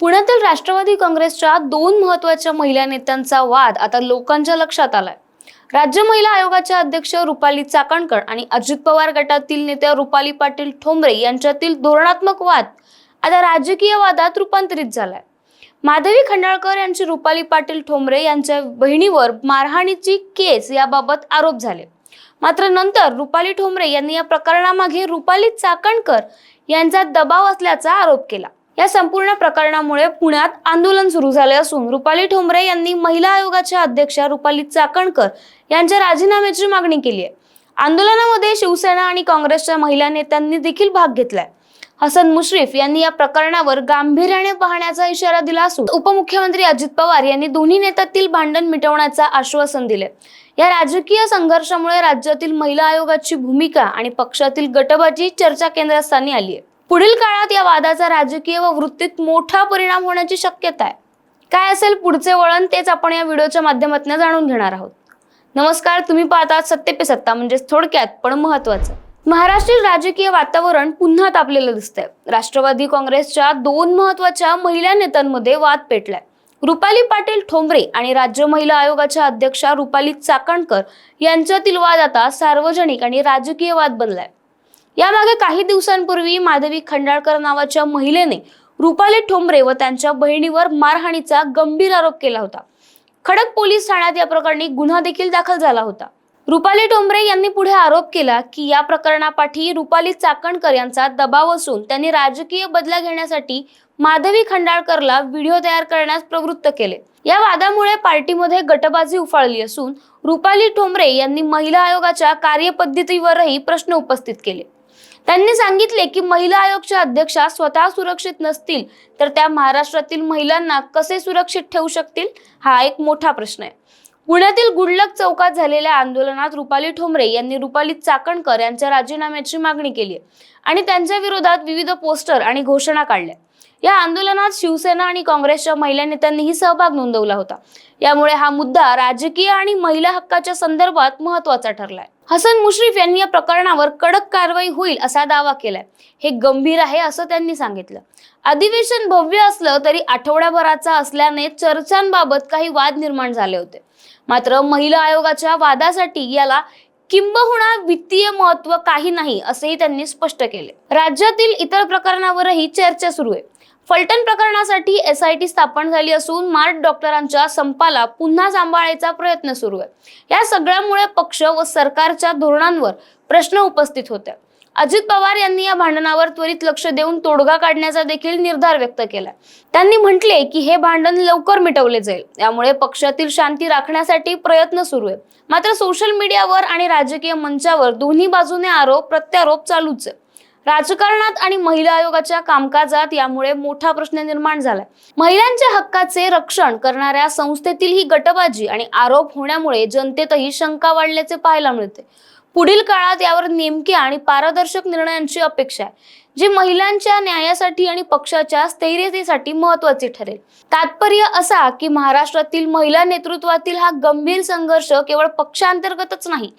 पुण्यातील राष्ट्रवादी काँग्रेसच्या दोन महत्त्वाच्या महिला नेत्यांचा वाद आता लोकांच्या लक्षात आलाय. राज्य महिला आयोगाच्या अध्यक्ष रुपाली चाकणकर आणि अजित पवार गटातील नेत्या रुपाली पाटील ठोंबरे यांच्यातील धोरणात्मक वाद आता राजकीय वादात रूपांतरित झालाय. माधवी खंडाळकर यांची रुपाली पाटील ठोंबरे यांच्या बहिणीवर मारहाणीची केस याबाबत आरोप झाले. मात्र नंतर रुपाली ठोंबरे यांनी या प्रकरणामागे रुपाली चाकणकर यांचा दबाव असल्याचा आरोप केला. या संपूर्ण प्रकरणामुळे पुण्यात आंदोलन सुरू झाले असून रुपाली ठोंबरे यांनी महिला आयोगाच्या अध्यक्षा रुपाली चाकणकर यांच्या राजीनाम्याची मागणी केली आहे. आंदोलनामध्ये शिवसेना आणि काँग्रेसच्या महिला नेत्यांनी देखील भाग घेतलाय. हसन मुश्रीफ यांनी या प्रकरणावर गांभीर्याने पाहण्याचा इशारा दिला असून उपमुख्यमंत्री अजित पवार यांनी दोन्ही नेत्यातील भांडण मिटवण्याचं आश्वासन दिले. या राजकीय संघर्षामुळे राज्यातील महिला आयोगाची भूमिका आणि पक्षातील गटबाजी चर्चा केंद्रस्थानी आली आहे. पुढील काळात या वादाचा राजकीय व वृत्तीत मोठा परिणाम होण्याची शक्यता आहे. काय असेल पुढचे वळण तेच आपण या व्हिडिओच्या माध्यमातून जाणून घेणार आहोत. नमस्कार तुम्ही पाहतात सत्य पे सत्ता म्हणजेच थोडक्यात पण महत्वाचं महाराष्ट्रीय राजकीय वातावरण पुन्हा तापलेलं दिसतंय. राष्ट्रवादी काँग्रेसच्या दोन महत्त्वाच्या महिला नेत्यांमध्ये वाद पेटलाय. रुपाली पाटील ठोंबरे आणि राज्य महिला आयोगाच्या अध्यक्षा रुपाली चाकणकर यांच्यातील वाद आता सार्वजनिक आणि राजकीय वाद बनलाय. यामागे काही दिवसांपूर्वी माधवी खंडाळकर नावाच्या महिलेने रुपाली ठोंबरे व त्यांच्या बहिणीवर मारहाणीचा गंभीर आरोप केला होता. खडक पोलीस ठाण्यात या प्रकरणी गुन्हा देखील दाखल झाला होता. रुपाली टोंबरे यांनी पुढे आरोप केला की या प्रकरणापाठी रुपाली चाकणकर यांचा दबाव असून त्यांनी राजकीय बदला घेण्यासाठी माधवी खंडाळकरला व्हिडिओ तयार करण्यास प्रवृत्त केले. या वादामुळे पार्टीमध्ये गटबाजी उफाळली असून रुपाली ठोंबरे यांनी महिला आयोगाच्या कार्यपद्धतीवरही प्रश्न उपस्थित केले. त्यांनी सांगितले की महिला आयोगच्या अध्यक्षा स्वतः सुरक्षित नसतील तर त्या महाराष्ट्रातील महिलांना कसे सुरक्षित ठेवू शकतील? हा एक मोठा प्रश्न आहे. पुण्यातील गुडलक चौकात झालेल्या आंदोलनात रुपाली ठोंबरे यांनी रुपाली चाकणकर यांच्या राजीनाम्याची मागणी केली आणि त्यांच्या विरोधात विविध पोस्टर आणि घोषणा काढल्या या आंदोलनात शिवसेना आणि काँग्रेसच्या महिला नेत्यांनीही सहभाग नोंदवला होता. यामुळे हा मुद्दा राजकीय आणि महिला हक्काच्या संदर्भात महत्त्वाचा ठरलाय हसन मुश्रीफ यांनी या प्रकरणावर कडक कारवाई होईल असा दावा केलाय. हे गंभीर आहे असं त्यांनी सांगितलं. अधिवेशन भव्य असलं तरी आठवड्याभराचा असल्याने चर्चांबाबत काही वाद निर्माण झाले होते. मात्र महिला आयोगाच्या वादासाठी याला किंबहुना वित्तीय महत्त्व काही नाही असेही त्यांनी स्पष्ट केले. राज्यातील इतर प्रकरणावरही चर्चा सुरू आहे. फलटण प्रकरणासाठी एस आय टी स्थापन झाली असून मार्ट डॉक्टरांच्या संपाला पुन्हा सांभाळायचा प्रयत्न सुरू आहे. या सगळ्यामुळे पक्ष व सरकारच्या धोरणांवर प्रश्न उपस्थित होत्या. अजित पवार यांनी या भांडणावर त्वरित लक्ष देऊन तोडगा काढण्याचा देखील निर्धार व्यक्त केला त्यांनी म्हटले की हे भांडण लवकर मिटवले जाईल. यामुळे पक्षातील शांती राखण्यासाठी प्रयत्न सुरू आहे. मात्र सोशल मीडियावर आणि राजकीय मंचावर दोन्ही बाजूने आरोप प्रत्यारोप चालूच आहे. राजकारणात आणि महिला आयोगाच्या कामकाजात यामुळे मोठा प्रश्न निर्माण झालाय. महिलांच्या हक्काचे रक्षण करणाऱ्या संस्थेतील ही गटबाजी आणि आरोप होण्यामुळे जनतेतही शंका वाढल्याचे पाहायला मिळते. पुढील काळात यावर नेमक्या आणि पारदर्शक निर्णयांची अपेक्षा आहे जी महिलांच्या न्यायासाठी आणि पक्षाच्या स्थैर्यतेसाठी महत्त्वाचे ठरेल. तात्पर्य असा की महाराष्ट्रातील महिला नेतृत्वातील हा गंभीर संघर्ष केवळ पक्षांतर्गतच नाही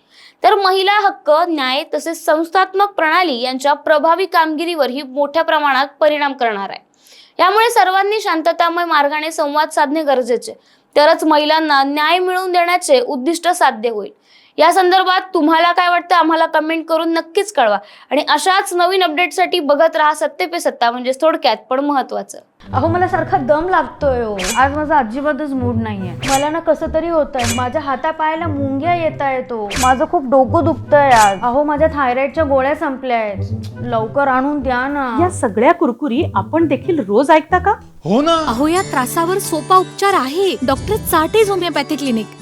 तर महिला हक्क न्याय तसेच संस्थात्मक प्रणाली यांच्या प्रभावी कामगिरीवरही मोठ्या प्रमाणात परिणाम करणार आहे. यामुळे सर्वांनी शांततामय मार्गाने संवाद साधणे गरजेचे तरच महिलांना न्याय मिळवून देण्याचे उद्दिष्ट साध्य होईल. या संदर्भात तुम्हाला काय वाटतं आम्हाला कमेंट करून नक्कीच कळवा. आणि अशाच नवीन अपडेटसाठी बघत राहा सत्य पे सत्ता म्हणजे थोडक्यात पण महत्वाचं. अहो मला सारखा दम लागतोय हो. आज माझा अजिबातच मूड नाहीये. मला ना कसं तरी होत आहे माझ्या हातापायाला मुंग्या येत आहेत हो. माझं खूप डोकं दुखतंय आज. अहो माझ्या थायरॉइडच्या गोळ्या संपल्या आहेत लवकर आणून द्या ना. या सगळ्या कुरकुरी आपण देखील रोज ऐकता का? हो ना. अहो या त्रासावर सोपा उपचार आहे. Doctor चाटेज homeopathy clinic